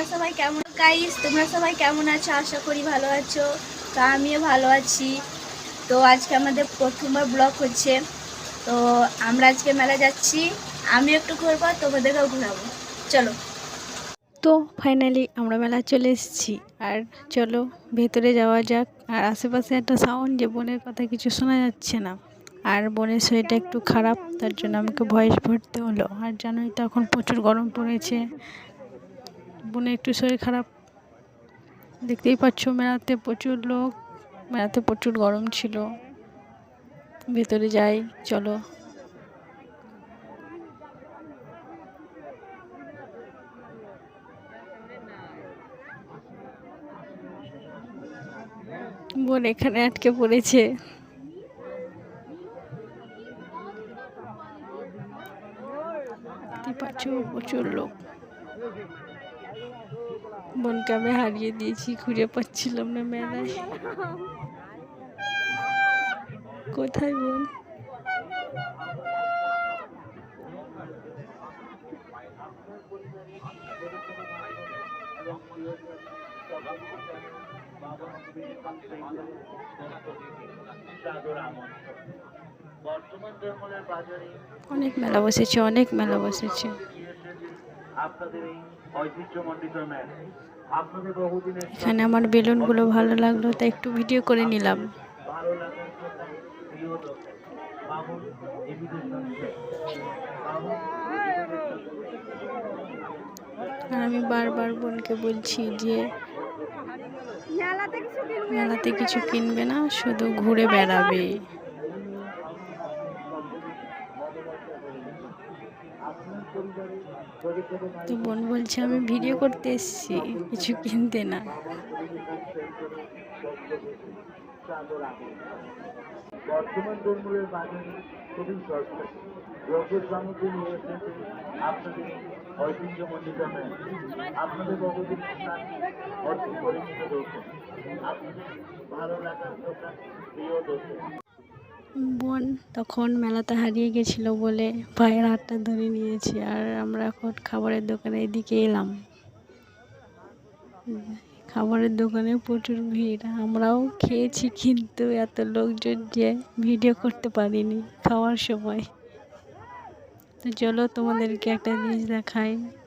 তোমরা সবাই কেমন? গাইস তোমরা সবাই কেমন আছো? আশা করি ভালো আছো। তা আমিও ভালো আছি। তো আজকে আমাদের প্রথমবার ব্লগ হচ্ছে। তো আমরা আজকে মেলা যাচ্ছি। আমি একটু ঘুরবো, তোমাদেরকেও ঘোরাবো। চলো। তো ফাইনালি আমরা মেলা চলে এসেছি। আর চলো, ভেতরে যাওয়া যাক। আর আশেপাশে একটা সাউন্ড যে বোনের কথা কিছু শোনা যাচ্ছে না। আর বোনের শরীরটা একটু খারাপ, তার জন্য আমাকে ভয়েস ভরতে হলো। আর জানোই তো এখন প্রচুর গরম পড়েছে। বোনের একটু শরীর খারাপ। দেখতেই পাচ্ছ মেলাতে প্রচুর লোক, মেলাতে প্রচুর গরম ছিল। ভেতরে যাই, চলো। বোন এখানে আটকে পড়েছে। পাচ্ছ প্রচুর লোক। বোনকে আমি হারিয়ে দিয়েছি খুঁজে পাচ্ছিলাম না মেলায় কোথায় বোন? বাজারে অনেক মেলা বসেছে অনেক মেলা বসেছে। এখানে আমার বেলুনগুলো ভালো লাগল তাই একটু ভিডিও করে নিলাম। আর আমি বারবার বোনকে বলছি যে মেলাতে কিছু কিনবে না শুধু ঘুরে বেড়াবে। তো বোন বলছে, আমি ভিডিও করতে এসেছি, কিছু কিনতে না। বর্তমান জঙ্গলের বাজারে খুবই সস্তা আপনাদের ভালো লাগার দোকান বোন তখন মেলাতে হারিয়ে গেছিল বলে ভাইয়ের হাতটা ধরে নিয়েছি আর আমরা এখন খাবারের দোকানে এদিকে এলাম। খাবারের দোকানে প্রচুর ভিড়, আমরাও খেয়েছি কিন্তু এত লোকজন যে ভিডিও করতে পারিনি খাওয়ার সময়। তো চলো তোমাদেরকে একটা জিনিস দেখাই।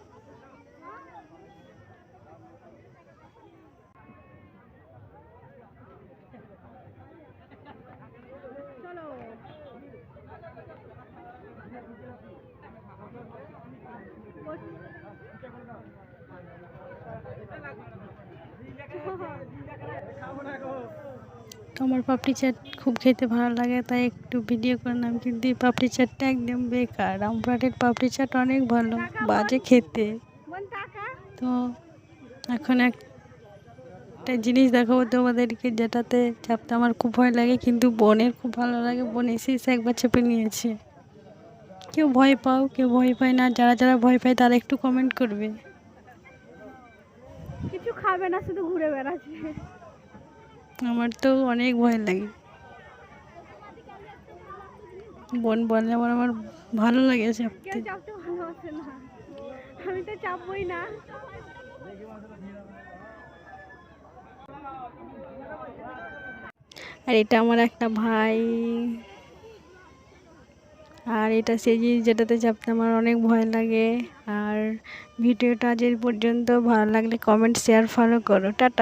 তো আমার পাপড়ি চাট খুব খেতে ভালো লাগে, তাই একটু ভিডিও করলাম কিন্তু এই পাপড়ি চাটটা একদম বেকার। রামপুরহাটের পাপড়ি চাট অনেক ভালো, বাজে খেতে। তো এখন একটা জিনিস দেখাবো তোমাদেরকে, যেটাতে চাপতে আমার খুব ভয় লাগে, কিন্তু বোনের খুব ভালো লাগে, বোন এসে এসে একবার চেপে নিয়েছে। কেউ ভয় পাও, কেউ ভয় পায় না, যারা যারা ভয় পায় তারা একটু কমেন্ট করবে। খাবে না শুধু ঘুরে বেড়াচ্ছে। আমার তো অনেক ভয় লাগে। বোন বলে আমার আমার ভালো লাগে চাপতে। চাপতে ভালোবাসে না। আমি তো চাপবই না। আর এটা আমার একটা ভাই। আর এটা সেই যেটাতে চাপতে আমার অনেক ভয় লাগে। আর ভিডিওটা আজ পর্যন্ত। ভালো লাগলে কমেন্ট শেয়ার ফলো করো। টাটা।